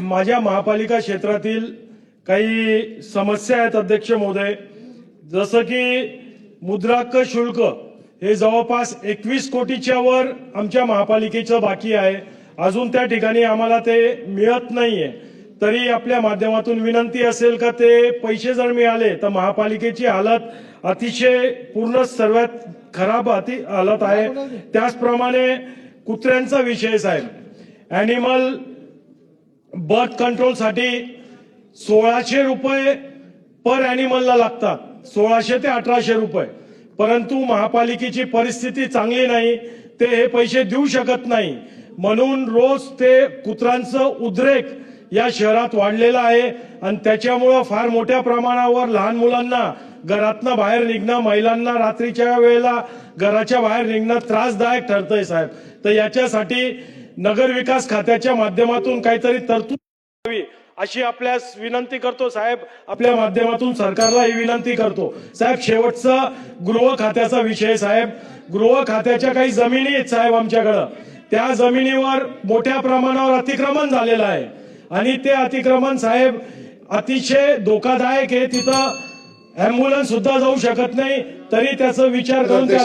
माझ्या महापालिका क्षेत्रातील काही समस्या आहेत अध्यक्ष महोदय. जसं की मुद्रांक शुल्क हे जवळपास एकवीस कोटीच्या वर आमच्या महापालिकेचं बाकी आहे. अजून त्या ठिकाणी आम्हाला ते मिळत नाहीये. तरी आपल्या माध्यमातून विनंती असेल का ते पैसे जर मिळाले तर महापालिकेची हालत अतिशय पूर्ण सर्वात खराब अति हालत आहे. त्याचप्रमाणे कुत्र्यांचा विषय साहेब. ॲनिमल बर्थ कंट्रोलसाठी सोळाशे रुपये पर अॅनिमलला लागतात. सोळाशे ते अठराशे रुपये. परंतु महापालिकेची परिस्थिती चांगली नाही ते हे पैसे देऊ शकत नाही. म्हणून रोज ते कुत्रांचं उद्रेक या शहरात वाढलेलं आहे आणि त्याच्यामुळं फार मोठ्या प्रमाणावर लहान मुलांना घरातनं बाहेर निघणं महिलांना रात्रीच्या वेळेला घराच्या बाहेर निघणं त्रासदायक ठरतंय साहेब. तर याच्यासाठी नगर विकास खात्याच्या माध्यमातून काहीतरी तरतूद करावी अशी आपल्यास विनंती करतो. साहेब आपल्या माध्यमातून सरकारला ही विनंती करतो. साहेब शेवटचा गृह खात्याचा विषय साहेब. गृह खात्याच्या काही जमिनी आहेत साहेब आमच्याकडं. त्या जमिनीवर मोठ्या प्रमाणावर अतिक्रमण झालेलं आहे. आणि ते अतिक्रमण साहेब अतिशय धोकादायक आहे. तिथं अँब्युलन्स सुद्धा जाऊ शकत नाही. तरी त्याचा विचार करून त्या